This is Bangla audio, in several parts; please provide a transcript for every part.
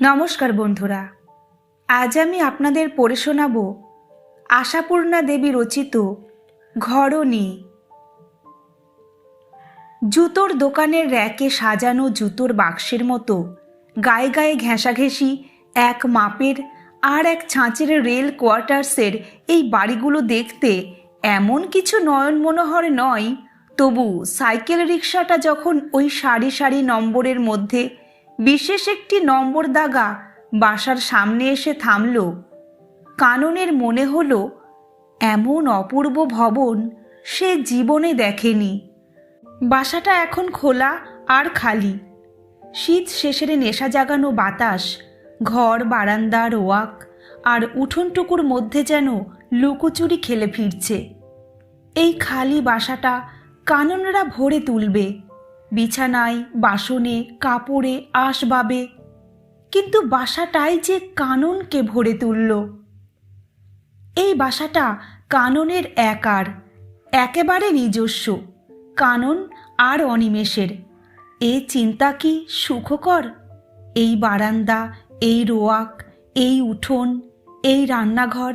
নমস্কার বন্ধুরা। আজ আমি আপনাদের পড়ে শোনাব আশাপূর্ণা দেবী রচিত ঘরণী। জুতোর দোকানের র্যাকে সাজানো জুতোর বাক্সের মতো গায়ে গায়ে ঘেঁষাঘেঁষি এক মাপের আর এক ছাঁচের রেল কোয়ার্টার্সের এই বাড়িগুলো দেখতে এমন কিছু নয়ন মনোহর নয়, তবু সাইকেল রিক্সাটা যখন ওই সারি সারি নম্বরের মধ্যে বিশেষ একটি নম্বর দাগা বাসার সামনে এসে থামল। কাননের মনে হলো, এমন অপূর্ব ভবন সে জীবনে দেখেনি। বাসাটা এখন খোলা আর খালি। শীত শেষের নেশা জাগানো বাতাস, ঘর, বারান্দা, রোয়াক আর উঠোনটুকুর মধ্যে যেন লুকোচুরি খেলে ফিরছে। এই খালি বাসাটা কাননরা ভরে তুলবে। বিছানায়, বাসনে, কাপড়ে, আসবাবে। কিন্তু বাসাটাই যে কাননকে ভরে তুলল। এই বাসাটা কাননের একার, একেবারে নিজস্ব। কানন আর অনিমেষের। এ চিন্তা কি সুখকর? এই বারান্দা, এই রোয়াক, এই উঠোন, এই রান্নাঘর,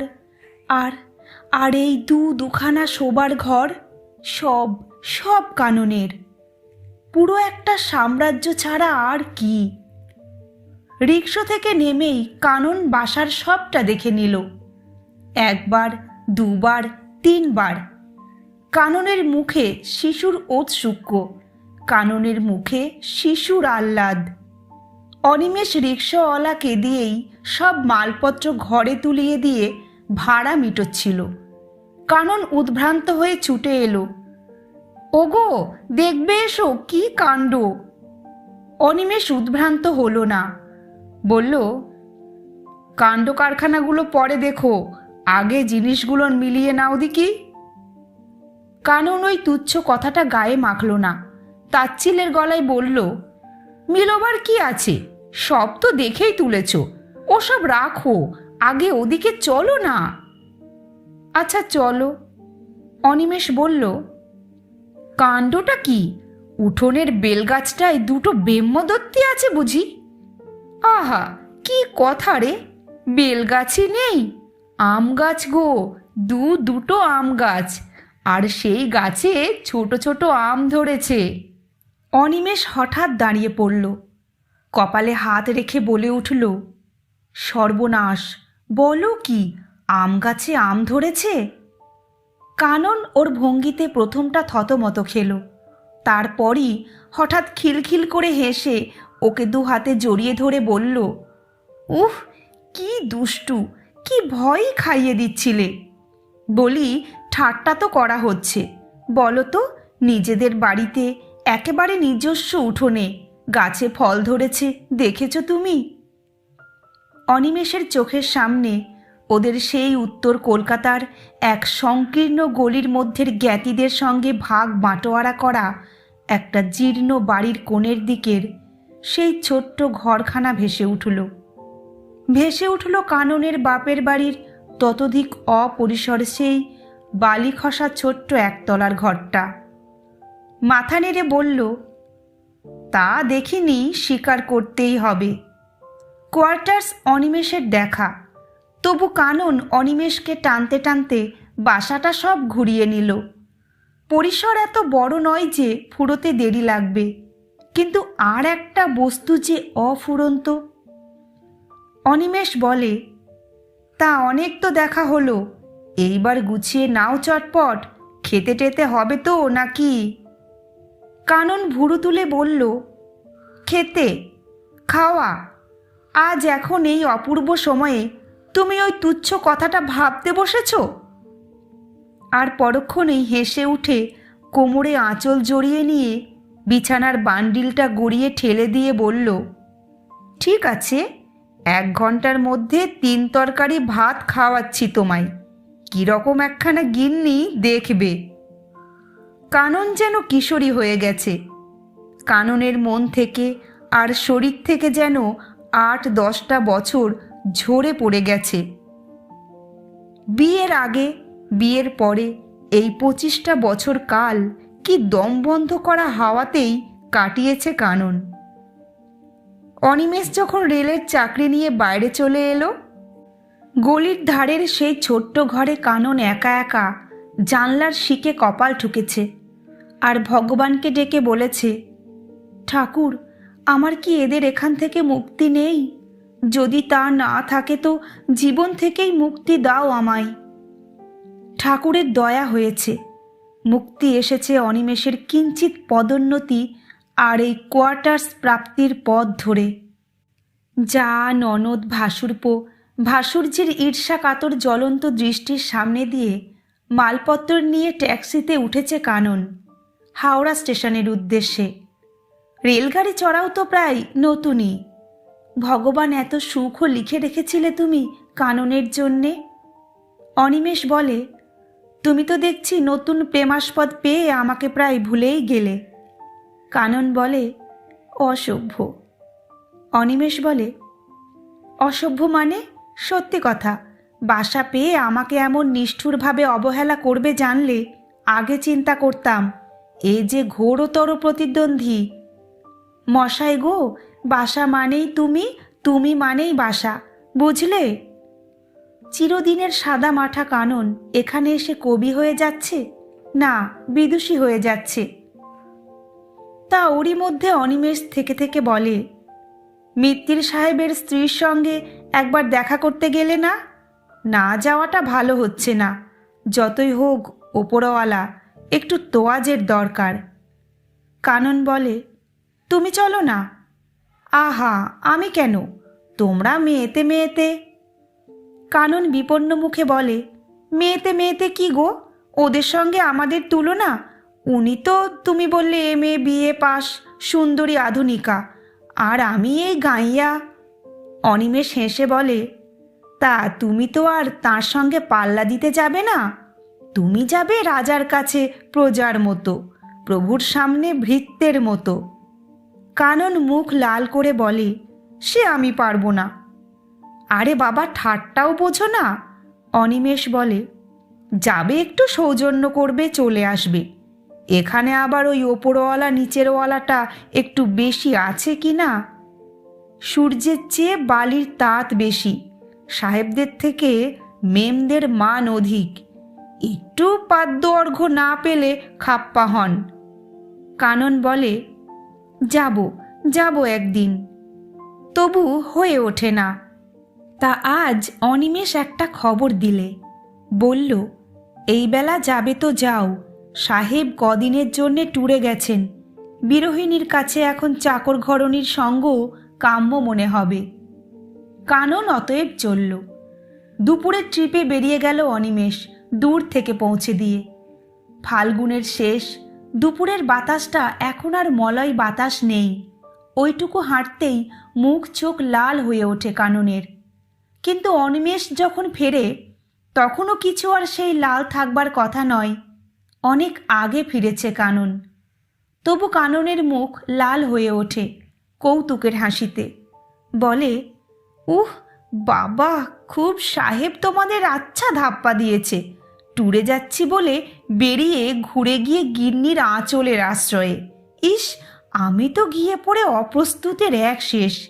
আর আর এই দু দুখানা শোবার ঘর, সব সব কাননের। পুরো একটা সাম্রাজ্য ছাড়া আর কি? রিক্সো থেকে নেমেই কানন বাসার সবটা দেখে নিল। একবার, দুবার, তিনবার। কাননের মুখে শিশুর ঔৎসুক্য, কাননের মুখে শিশুর আহ্লাদ। অনিমেষ রিক্সাওয়ালাকে দিয়েই সব মালপত্র ঘরে তুলিয়ে দিয়ে ভাড়া মিটোচ্ছিল। কানন উদ্ভ্রান্ত হয়ে ছুটে এলো। ওগো, দেখবে এসো, কি কাণ্ড। অনিমেষ উদ্ভ্রান্ত হলো না। বলল, কাণ্ড কারখানাগুলো পরে দেখো, আগে জিনিসগুলো মিলিয়ে নাও দেখি। কানুন ওই তুচ্ছ কথাটা গায়ে মাখল না। তাচ্ছিলের গলায় বলল, মিলোবার কি আছে? সব তো দেখেই তুলেছ। ওসব রাখো, আগে ওদিকে চলো না। আচ্ছা চলো। অনিমেষ বলল কাণ্ডটা কি? উঠোনের বেলগাছটায় দুটো ব্রহ্মদত্তি আছে বুঝি? আহা, কি কথা রে! বেলগাছই নেই। আম গাছ গো, দু দুটো আম গাছ, আর সেই গাছে ছোট ছোট আম ধরেছে। অনিমেষ হঠাৎ দাঁড়িয়ে পড়ল, কপালে হাত রেখে বলে উঠল, সর্বনাশ, বলো কি, আম গাছে আম ধরেছে? কানন ওর ভঙ্গিতে প্রথমটা থতমত খেল। তারপরই হঠাৎ খিলখিল করে হেসে ওকে দু হাতে জড়িয়ে ধরে বলল উহ কি দুষ্টু, কি ভয়ই খাইয়ে দিচ্ছিলে। বলি, ঠাট্টা তো করা হচ্ছে। বলো তো, নিজেদের বাড়িতে একেবারে নিজস্ব উঠোনে গাছে ফল ধরেছে, দেখেছ তুমি? অনিমেষের চোখের সামনে ওদের সেই উত্তর কলকাতার এক সংকীর্ণ গলির মধ্যের জ্ঞাতিদের সঙ্গে ভাগ বাঁটোয়ারা করা একটা জীর্ণ বাড়ির কোণের দিকের সেই ছোট্ট ঘরখানা ভেসে উঠল। ভেসে উঠল কাননের বাপের বাড়ির ততোধিক অপরিসর সেই বালি খসা ছোট্ট একতলার ঘরটা। মাথা নেড়ে বলল, তা দেখিনি স্বীকার করতেই হবে। কোয়ার্টার্স অনিমেষের দেখা। তবু কানন অনিমেষকে টানতে টানতে বাসাটা সব ঘুরিয়ে নিল। পরিসর এত বড় নয় যে ফুরোতে দেরি লাগবে, কিন্তু আর একটা বস্তু যে অফুরন্ত। অনিমেষ বলে, তা অনেক তো দেখা হলো, এইবার গুছিয়ে নাও চটপট, খেতে টেতে হবে তো নাকি? কানন ভুরু তুলে বলল, খেতে, খাওয়া, আজ এখন এই অপূর্ব সময়ে তুমি ওই তুচ্ছ কথাটা ভাবতে বসেছ? আর পরক্ষণেই হেসে উঠে কোমরে আঁচল জড়িয়ে নিয়ে বিছানার বান্ডিলটা গড়িয়ে ঠেলে দিয়ে বলল, ঠিক আছে, এক ঘণ্টার মধ্যে তিন তরকারি ভাত খাওয়াচ্ছি তোমায়। কীরকম একখানা গিন্নি দেখবে। কানন যেন কিশোরী হয়ে গেছে। কাননের মন থেকে আর শরীর থেকে যেন আট দশটা বছর ঝরে পড়ে গেছে। বিয়ের আগে, বিয়ের পরে এই পঁচিশটা বছর কাল কি দম বন্ধ করা হাওয়াতেই কাটিয়েছে কানন। অনিমেষ যখন রেলের চাকরি নিয়ে বাইরে চলে এলো, গলির ধারের সেই ছোট্ট ঘরে কানন একা একা জানলার শিকে কপাল ঠুকেছে আর ভগবানকে ডেকে বলেছে, ঠাকুর, আমার কি এদের এখান থেকে মুক্তি নেই? যদি তা না থাকে তো জীবন থেকেই মুক্তি দাও আমায়। ঠাকুরের দয়া হয়েছে। মুক্তি এসেছে অনিমেষের কিঞ্চিত পদোন্নতি আর এই কোয়ার্টার্স প্রাপ্তির পথ ধরে। যা ননদ ভাসুরপো ভাসুরজির ঈর্ষা কাতর জ্বলন্ত দৃষ্টির সামনে দিয়ে মালপত্র নিয়ে ট্যাক্সিতে উঠেছে কানন, হাওড়া স্টেশনের উদ্দেশ্যে। রেলগাড়ি চড়াও তো প্রায় নতুনই। ভগবান এত সুখও লিখে রেখেছিলে তুমি কাননের জন্যে? অনিমেষ বলে, তুমি তো দেখছি নতুন প্রেমাস্পদ পেয়ে আমাকে প্রায় ভুলেই গেলে। কানন বলে, অসভ্য। অনিমেষ বলে, অসভ্য মানে? সত্যি কথা। বাসা পেয়ে আমাকে এমন নিষ্ঠুরভাবে অবহেলা করবে জানলে আগে চিন্তা করতাম, এ যে ঘোরতর প্রতিদ্বন্দ্বী। মশাই গো বাসা মানেই তুমি তুমি মানেই বাসা, বুঝলে? চিরদিনের সাদা মাঠা কানন, এখানে এসে কবি হয়ে যাচ্ছে? না, বিদুষী হয়ে যাচ্ছে। তা ওরই মধ্যে অনিমেষ থেকে থেকে বলে, মিত্তির সাহেবের স্ত্রীর সঙ্গে একবার দেখা করতে গেলে না? না যাওয়াটা ভালো হচ্ছে না। যতই হোক, ওপরওয়ালা, একটু তোয়াজের দরকার। কানন বলে, তুমি চলো না। আহা, আমি কেন? তোমরা মেয়েতে মেয়েতে। কানন বিপন্ন মুখে বলে, মেয়েতে মেয়েতে কি গো? ওদের সঙ্গে আমাদের তুলনা? উনি তো, তুমি বললে, এম এ বিএ পাস, সুন্দরী আধুনিকা। আর আমি এই গাইয়া। অনিমেষ হেসে বলে, তা তুমি তো আর তার সঙ্গে পাল্লা দিতে যাবে না? তুমি যাবে রাজার কাছে প্রজার মতো, প্রভুর সামনে ভৃত্যের মতো। কানন মুখ লাল করে বলে, সে আমি পারব না। আরে বাবা, ঠাট্টাও বোঝো না? অনিমেষ বলে, যাবে একটু সৌজন্য করবে, চলে আসবে। এখানে আবার ওই ওপরওয়ালা, নিচেরওয়ালাটা একটু বেশি আছে কি না? সূর্যের চেয়ে বালির তাত বেশি। সাহেবদের থেকে মেমদের মান অধিক। একটু পাদ্য অর্ঘ্য না পেলে খাপ্পা হন। কানন বলে যাব যাব একদিন। তবু হয়ে ওঠে না। তা আজ অনিমেষ একটা খবর দিলে। বলল, এই বেলা যাবে তো যাও। সাহেব কদিনের জন্যে ট্যুরে গেছেন। বিরোহিণীর কাছে এখন চাকর ঘরণীর সঙ্গ কাম্য মনে হবে। কানন অতএব চলল। দুপুরের ট্রিপে বেরিয়ে গেল অনিমেষ দূর থেকে পৌঁছে দিয়ে। ফাল্গুনের শেষ দুপুরের বাতাসটা এখন আর মলয় বাতাস নেই। ওইটুকু হাঁটতেই মুখ চোখ লাল হয়ে ওঠে কাননের। কিন্তু অনিমেষ যখন ফেরে, তখনও কিছু আর সেই লাল থাকবার কথা নয়। অনেক আগে ফিরেছে কানন। তবু কাননের মুখ লাল হয়ে ওঠে কৌতুকের হাসিতে। বলে, উহ, বাবা, খুব সাহেব তোমাদের আচ্ছা ধাপ্পা দিয়েছে। ট্যুরে যাচ্ছি বলে বেরিয়ে ঘুরে গিয়ে গিন্নির আঁচলের আশ্রয়ে। ইস, আমি তো গিয়ে পড়ে অপ্রস্তুতের এক শেষ।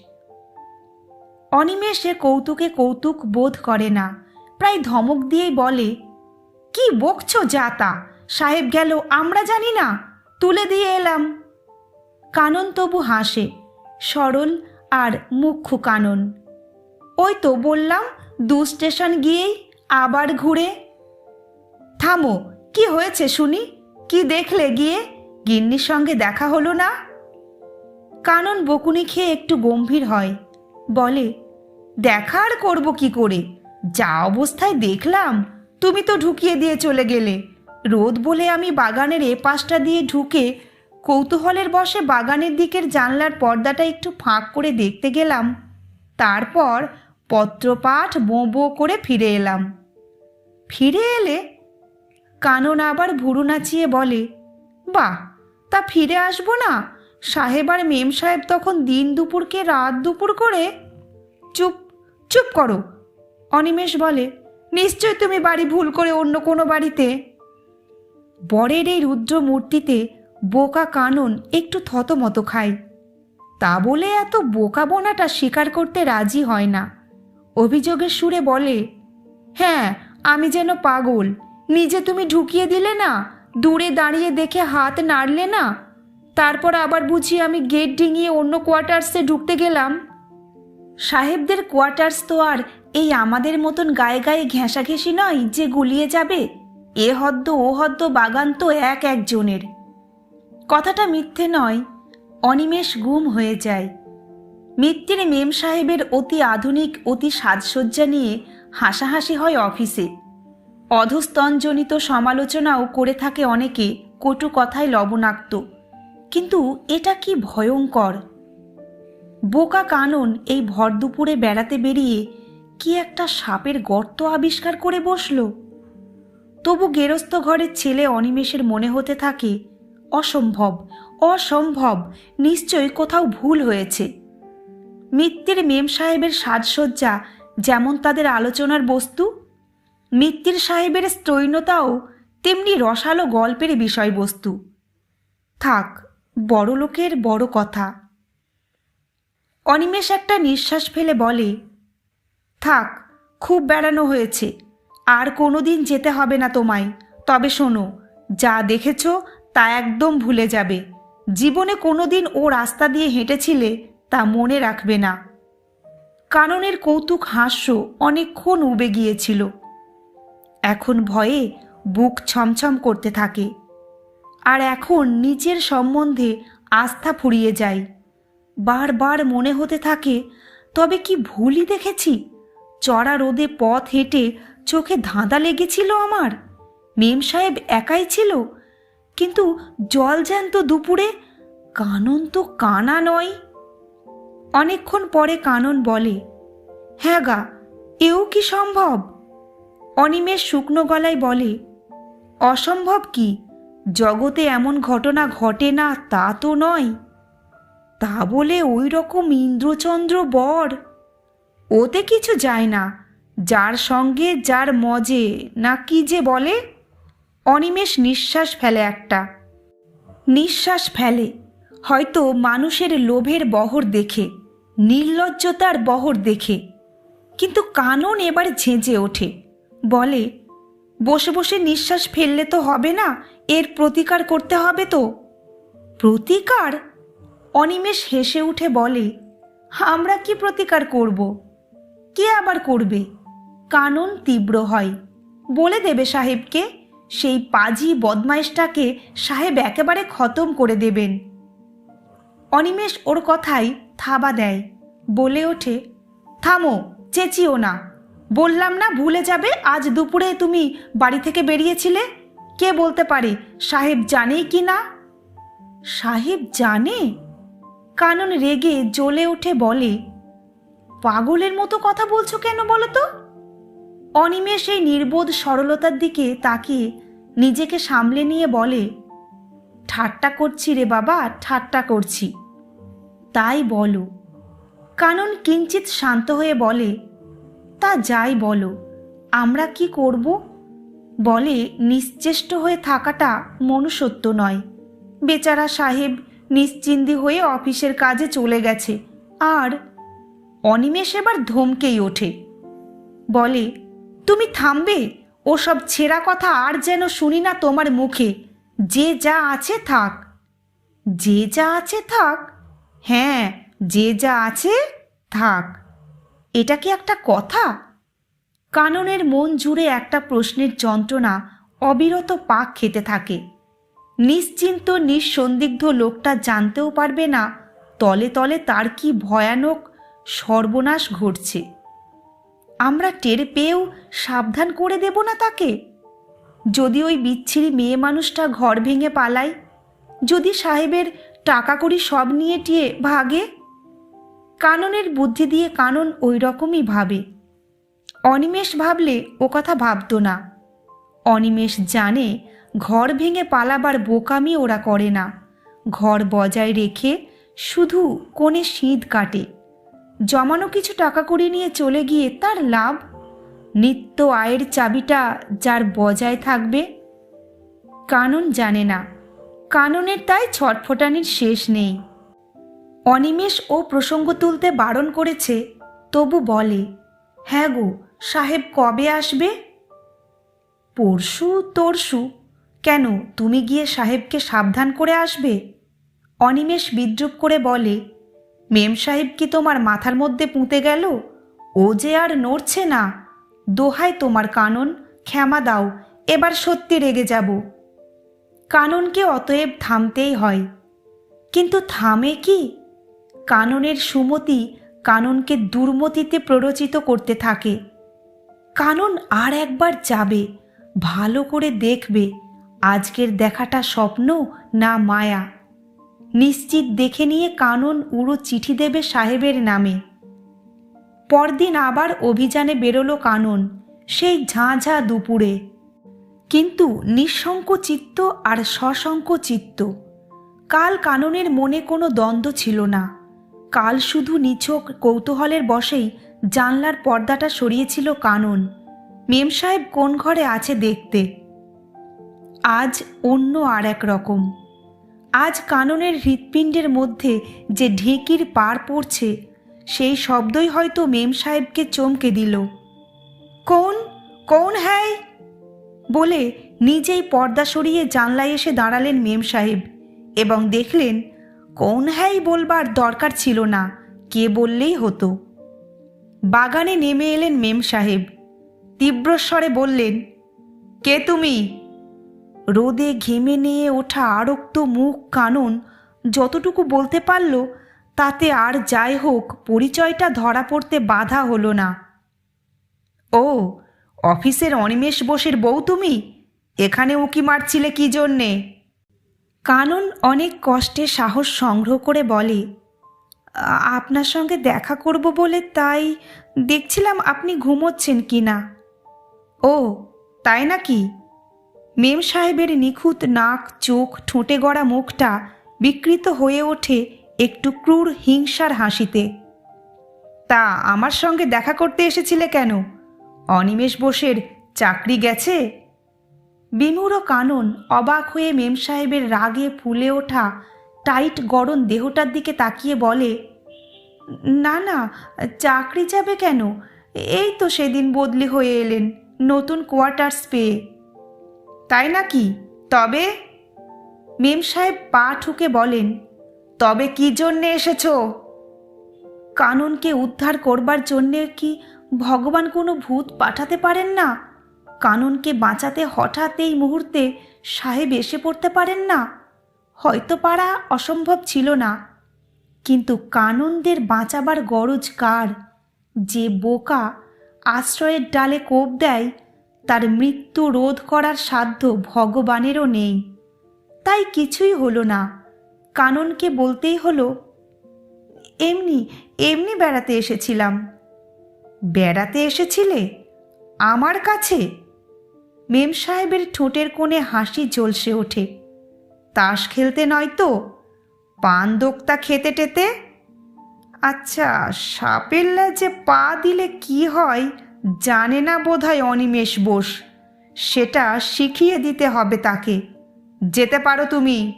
অনিমেষে কৌতুকে কৌতুক বোধ করে না। প্রায় ধমক দিয়েই বলে, কি বকছো যাতা? সাহেব গেল, আমরা জানি না। তুলে দিয়ে এলাম। কানন তবু হাসে, সরল আর মুখ্য কানন। ওই তো বললাম, দু স্টেশন গিয়েই আবার ঘুরে থামো, কি হয়েছে শুনি? কি দেখলে গিয়ে? গিন্নির সঙ্গে দেখা হলো না? কানন বকুনি খেয়ে একটু গম্ভীর হয়। বলে, দেখা আর করব কি করে? যা অবস্থায় দেখলাম, তুমি তো ঢুকিয়ে দিয়ে চলে গেলে। রোদ বলে আমি বাগানের এ পাশটা দিয়ে ঢুকে কৌতূহলের বসে বাগানের দিকের জানলার পর্দাটা একটু ফাঁক করে দেখতে গেলাম। তারপর পত্রপাঠ বো বো করে ফিরে এলাম। ফিরে এলে কানন আবার ভুরু নাচিয়ে বলে, বাহ, তা ফিরে আসব না? সাহেব আর মেম সাহেব তখন দিন দুপুরকে রাত দুপুর করে? চুপ চুপ করো, অনিমেষ বলে, নিশ্চয় তুমি বাড়ি ভুল করে অন্য কোনো বাড়িতে? বরের এই রুদ্র মূর্তিতে বোকা কানন একটু থতমত খায়। তা বলে এত বোকা বোনাটা স্বীকার করতে রাজি হয় না। অভিযোগের সুরে বলে হ্যাঁ আমি যেন পাগল নিজে তুমি ঢুকিয়ে দিলে না, দূরে দাঁড়িয়ে দেখে হাত নাড়লে না, তারপর আবার বুঝি আমি গেট ডিঙিয়ে অন্য কোয়ার্টার্সে ঢুকতে গেলাম। সাহেবদের কোয়ার্টার্স তো আর এই আমাদের মতন গায়ে গায়ে ঘেঁষাঘেঁষি নয় যে গুলিয়ে যাবে, এ হদ্দ ও হদ্দ বাগান তো এক একজনের। কথাটা মিথ্যে নয়, অনিমেষ গুম হয়ে যায়। মিত্তির মেম সাহেবের অতি আধুনিক, অতি সাজসজ্জা নিয়ে হাসাহাসি হয় অফিসে। অধস্তনজনিত সমালোচনাও করে থাকে অনেকে, কটু কথায় লবণাক্ত। কিন্তু এটা কি ভয়ঙ্কর? বোকা কানন এই ভর দুপুরে বেড়াতে বেরিয়ে কি একটা সাপের গর্ত আবিষ্কার করে বসল? তবু গেরস্ত ঘরের ছেলে অনিমেষের মনে হতে থাকে, অসম্ভব অসম্ভব, নিশ্চয়ই কোথাও ভুল হয়েছে। মিত্তির মেম সাহেবের সাজসজ্জা যেমন তাদের আলোচনার বস্তু মিত্তির সাহেবের স্তৈনতাও তেমনি রসালো গল্পের বিষয়বস্তু। থাক, বড় লোকের বড় কথা। অনিমেষ একটা নিঃশ্বাস ফেলে বলে, থাক, খুব বেড়ানো হয়েছে। আর কোনো দিন যেতে হবে না তোমায়। তবে শোনো, যা দেখেছ তা একদম ভুলে যাবে। জীবনে কোনো দিন ও রাস্তা দিয়ে হেঁটেছিলে তা মনে রাখবে না। কাননের কৌতুক হাস্য অনেকক্ষণ উবে গিয়েছিল। এখন ভয়ে বুক ছমছম করতে থাকে। আর এখন নিজের সম্বন্ধে আস্থা ফুরিয়ে যায়। বারবার মনে হতে থাকে, তবে কি ভুলই দেখেছি? চড়া রোদে পথ হেঁটে চোখে ধাঁধা লেগেছিল আমার। মেম সাহেব একাই ছিল। কিন্তু জল জ্যান্ত দুপুরে কানন তো কানা নয়। অনেকক্ষণ পরে কানন বলে হ্যাঁ গা, এও কি সম্ভব? অনিমেষ শুকনো গলায় বলে, অসম্ভব কি? জগতে এমন ঘটনা ঘটে না, তা তো নয়। তা বলে ওই রকম ইন্দ্রচন্দ্র বর। ওতে কিছু যায় না, যার সঙ্গে যার মজে, না কি যে বলে? অনিমেষ নিঃশ্বাস ফেলে একটা। নিঃশ্বাস ফেলে, হয়তো মানুষের লোভের বহর দেখে, নির্লজ্জতার বহর দেখে, কিন্তু কানন এবার ঝেঁঝে ওঠে। বলে, বসে বসে নিঃশ্বাস ফেললে তো হবে না, এর প্রতিকার করতে হবে তো? প্রতিকার? অনিমেষ হেসে উঠে বলে, আমরা কি প্রতিকার করব? কে আবার করবে? কানন তীব্র হয়। বলে দেবে সাহেবকে? সেই পাজি বদমাইশটাকে সাহেব একেবারে খতম করে দেবেন। অনিমেষ ওর কথাই থাবা দেয়। বলে ওঠে, থামো, চেঁচিও না। বললাম না ভুলে যাবে, আজ দুপুরে তুমি বাড়ি থেকে বেরিয়েছিলে? কে বলতে পারে? সাহেব জানেই কি না? সাহেব জানে? কানন রেগে জ্বলে উঠে বলে, পাগলের মতো কথা বলছো কেন বলো তো? অনিমেষ এই নির্বোধ সরলতার দিকে তাকিয়ে নিজেকে সামলে নিয়ে বলে, ঠাট্টা করছি রে বাবা, ঠাট্টা করছি। তাই বলো। কানন কিঞ্চিত শান্ত হয়ে বলে তা যাই বলো, আমরা কি করব? বলে নিশ্চেষ্ট হয়ে থাকাটা মনুষ্যত্ব নয়। বেচারা সাহেব নিশ্চিন্দি হয়ে অফিসের কাজে চলে গেছে, আর অনিমেষ এবার ধমকেই ওঠে। বলে, তুমি থামবে? ওসব ছেঁড়া কথা আর যেন শুনি না তোমার মুখে। যে যা আছে থাক। যে যা আছে থাক? হ্যাঁ যে যা আছে থাক। এটা কি একটা কথা? কাননের মন জুড়ে একটা প্রশ্নের যন্ত্রণা অবিরত পাক খেতে থাকে। নিশ্চিন্ত, নিঃসন্দিগ্ধ লোকটা জানতেও পারবে না তলে তলে তার কি ভয়ানক সর্বনাশ ঘটছে। আমরা টের পেয়েও সাবধান করে দেব না তাকে। যদি ওই বিচ্ছিরি মেয়ে মানুষটা ঘর ভেঙে পালায়, যদি সাহেবের টাকা কড়ি সব নিয়ে টিয়ে ভাগে কাননের বুদ্ধি দিয়ে কানন ওই রকমই ভাবে। অনিমেষ ভাবলে ও কথা ভাবতো না। অনিমেষ জানে ঘর ভেঙে পালাবার বোকামি ওরা করে না। ঘর বজায় রেখে শুধু কোণে শীত কাটে। জমানো কিছু টাকা করে নিয়ে চলে গিয়ে তার লাভ? নিত্য আয়ের চাবিটা যার বজায় থাকবে? কানন জানে না। কাননের তাই ছটফটানির শেষ নেই। অনিমেষ ও প্রসঙ্গ তুলতে বারণ করেছে, তবু বলে হ্যাঁ গো, সাহেব কবে আসবে? পরশু, তরশু। কেন, তুমি গিয়ে সাহেবকে সাবধান করে আসবে? অনিমেষ বিদ্রুপ করে বলে, মেম সাহেব কি তোমার মাথার মধ্যে পুঁতে গেল? ও যে আর নড়ছে না। দোহাই তোমার কানন, ক্ষমা দাও, এবার সত্যি রেগে যাব। কাননকে অতএব থামতেই হয়। কিন্তু থামে কি? কাননের সুমতি কাননকে দুর্মতিতে প্ররোচিত করতে থাকে। কানন আর একবার যাবে, ভালো করে দেখবে, আজকের দেখাটা স্বপ্ন না মায়া। নিশ্চিত দেখে নিয়ে কানন উড়ো চিঠি দেবে সাহেবের নামে। পরদিন আবার অভিযানে বেরোলো কানন, সেই ঝাঁ ঝাঁ দুপুরে। কিন্তু নিঃশঙ্ক চিত্ত আর সশঙ্ক চিত্ত কাল কাননের মনে কোনো দ্বন্দ্ব ছিল না। কাল শুধু নিছক কৌতূহলের বসেই জানলার পর্দাটা সরিয়েছিল কানন। মেম সাহেব কোন ঘরে আছে দেখতে। আজ অন্য আর এক রকম। আজ কাননের হৃৎপিণ্ডের মধ্যে যে ঢেকির পার পড়ছে, সেই শব্দই হয়তো মেম সাহেবকে চমকে দিল। কোন? কোন হ্যায়? বলে নিজেই পর্দা সরিয়ে জানলায় এসে দাঁড়ালেন মেম সাহেব এবং দেখলেন কোন হ্যাই বলবার দরকার ছিল না, কে বললেই হতো। বাগানে নেমে এলেন মেম সাহেব। তীব্রস্বরে বললেন, কে তুমি? রোদে ঘেমে নিয়ে ওঠা আরক্ত মুখ কানন যতটুকু বলতে পারল, তাতে আর যাই হোক পরিচয়টা ধরা পড়তে বাধা হলো না। ও, অফিসের অনিমেষ বোসের বউ তুমি? এখানে উকি মারছিলে কি জন্যে? কানন অনেক কষ্টে সাহস সংগ্রহ করে বলে, আপনার সঙ্গে দেখা করব বলে তাই দেখছিলাম আপনি ঘুমোচ্ছেন কি না। ও, তাই নাকি? মেম সাহেবের নিখুঁত নাক, চোখ, ঠোঁটে গড়া মুখটা বিকৃত হয়ে ওঠে একটু ক্রূর হিংসার হাসিতে। তা আমার সঙ্গে দেখা করতে এসেছিলে কেন? অনিমেষ বোসের চাকরি গেছে? বিমূঢ় কানন অবাক হয়ে মেম সাহেবের রাগে ফুলে ওঠা টাইট গরম দেহটার দিকে তাকিয়ে বলে, না না, চাকরি যাবে কেন? এই তো সেদিন বদলি হয়ে এলেন নতুন কোয়ার্টার্স পেয়ে। তাই নাকি? তবে? মেম সাহেব পা ঠুকে বলেন, তবে কি জন্যে এসেছ? কাননকে উদ্ধার করবার জন্যে কি ভগবান কোনো ভূত পাঠাতে পারেন না? কাননকে বাঁচাতে হঠাৎ এই মুহূর্তে সাহেব এসে পড়তে পারেন না। হয়তো পারা অসম্ভব ছিল না। কিন্তু কাননদের বাঁচাবার গরজ কার? যে বোকা আশ্রয়ের ডালে কোপ দেয়, তার মৃত্যু রোধ করার সাধ্য ভগবানেরও নেই। তাই কিছুই হলো না। কাননকে বলতেই হলো, এমনি এমনি বেড়াতে এসেছিলাম। বেড়াতে এসেছিলে? আমার কাছে? মেম সাহেবের ঠোঁটের কোণে হাসি জ্বলসে ওঠে। তাস খেলতে নয় তো? পান দোক্তা খেতে টেতে? আচ্ছা সাপের যে পা দিলে কি হয় জানে না বোধহয় অনিমেষ বোস। সেটা শিখিয়ে দিতে হবে তাকে। যেতে পারো তুমি।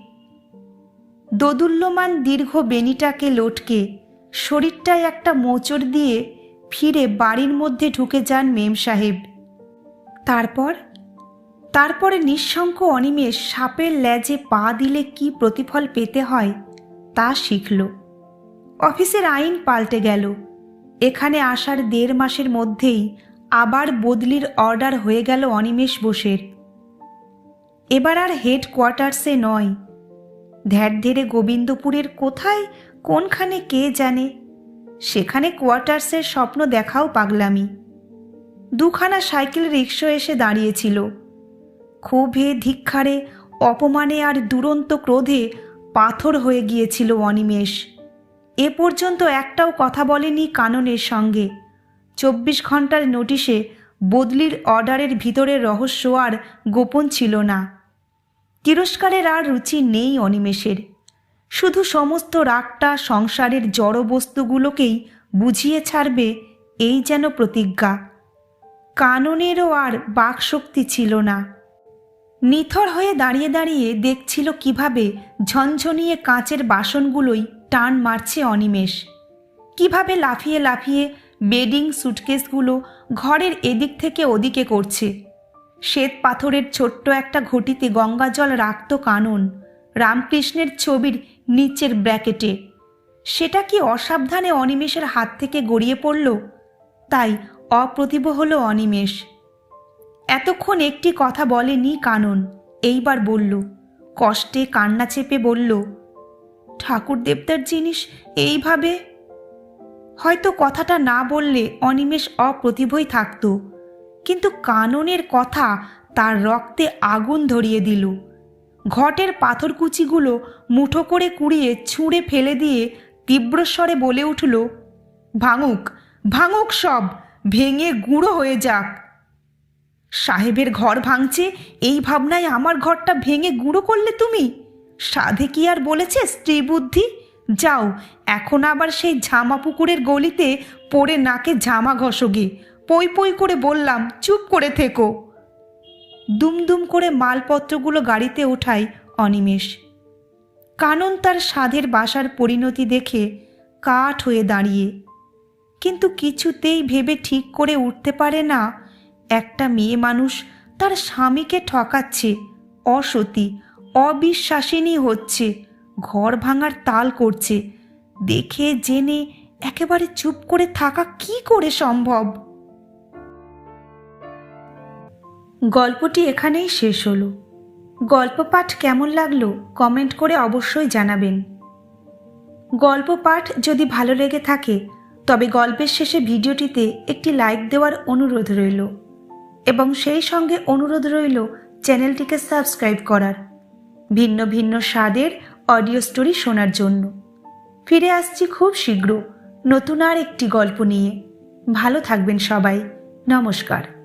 দোদুল্যমান দীর্ঘ বেনিটাকে লটকে শরীরটায় একটা মোচড় দিয়ে ফিরে বাড়ির মধ্যে ঢুকে যান মেম সাহেব। তারপর তারপরে নিঃশঙ্ক অনিমেষ সাপের ল্যাজে পা দিলে কি প্রতিফল পেতে হয়, তা শিখল। অফিসের আইন পাল্টে গেল। এখানে আসার দেড় মাসের মধ্যেই আবার বদলির অর্ডার হয়ে গেল অনিমেষ বোসের। এবার আর হেড কোয়ার্টার্সে নয়। ধ্যার ধেরে গোবিন্দপুরের কোথায়, কোনখানে কে জানে? সেখানে কোয়ার্টার্সের স্বপ্ন দেখাও পাগলামি। দুখানা সাইকেল রিক্সা এসে দাঁড়িয়েছিল। ক্ষোভে ধিক্ষারে অপমানে আর দুরন্ত ক্রোধে পাথর হয়ে গিয়েছিল অনিমেষ। এ পর্যন্ত একটাও কথা বলেনি কাননের সঙ্গে। চব্বিশ ঘণ্টার নোটিশে বদলির অর্ডারের ভিতরের রহস্য আর গোপন ছিল না। তিরস্কারের আর রুচি নেই অনিমেষের। শুধু সমস্ত রাগটা সংসারের জড় বস্তুগুলোকেই বুঝিয়ে ছাড়বে এই যেন প্রতিজ্ঞা। কাননেরও আর বাকশক্তি ছিল না। নিথর হয়ে দাঁড়িয়ে দাঁড়িয়ে দেখছিল কীভাবে ঝনঝনিয়ে কাঁচের বাসনগুলোই টান মারছে অনিমেষ। কীভাবে লাফিয়ে লাফিয়ে বেডিং সুটকেসগুলো ঘরের এদিক থেকে ওদিকে করছে। শ্বেত পাথরের ছোট্ট একটা ঘটিতে গঙ্গা জল রাখত কানন, রামকৃষ্ণের ছবির নিচের ব্র্যাকেটে। সেটা কি অসাবধানে অনিমেষের হাত থেকে গড়িয়ে পড়ল? তাই অপ্রতিভ হলো অনিমেষ। এতক্ষণ একটি কথা বলেনি কানন। এইবার বলল, কষ্টে কান্না চেপে বলল, ঠাকুর দেবতার জিনিস এইভাবে? হয়তো কথাটা না বললে অনিমেষ অপ্রতিভই থাকত, কিন্তু কাননের কথা তার রক্তে আগুন ধরিয়ে দিল। ঘটের পাথরকুচিগুলো মুঠো করে কুড়িয়ে ছুঁড়ে ফেলে দিয়ে তীব্রস্বরে বলে উঠল, ভাঙুক ভাঙুক সব, ভেঙে গুঁড়ো হয়ে যাক। সাহেবের ঘর ভাঙছে এই ভাবনায় আমার ঘরটা ভেঙে গুঁড়ো করলে তুমি? সাধে কি আর বলেছে স্ত্রী বুদ্ধি? যাও, এখন আবার সেই ঝামা পুকুরের গলিতে পড়ে নাকে ঝামা ঘষোগে। পই পই করে বললাম, চুপ করে থেকো। দুমদুম করে মালপত্রগুলো গাড়িতে ওঠায় অনিমেষ। কানন তার সাধের বাসার পরিণতি দেখে কাঠ হয়ে দাঁড়িয়ে। কিন্তু কিছুতেই ভেবে ঠিক করে উঠতে পারে না একটা মেয়ে মানুষ তার স্বামীকে ঠকাচ্ছে, অসতী, অবিশ্বাসিনী হচ্ছে, ঘর ভাঙার তাল করছে। দেখে, জেনে, একেবারে চুপ করে থাকা কি করে সম্ভব? গল্পটি এখানেই শেষ হলো। গল্প পাঠ কেমন লাগল কমেন্ট করে অবশ্যই জানাবেন। গল্প পাঠ যদি ভালো লেগে থাকে, তবে গল্পের শেষে ভিডিওটিতে একটি লাইক দেওয়ার অনুরোধ রইল। এবং সেই সঙ্গে অনুরোধ রইল চ্যানেলটিকে সাবস্ক্রাইব করার। ভিন্ন ভিন্ন স্বাদের অডিও স্টোরি শোনার জন্য। ফিরে আসছি খুব শীঘ্র নতুন আর একটি গল্প নিয়ে। ভালো থাকবেন সবাই। নমস্কার।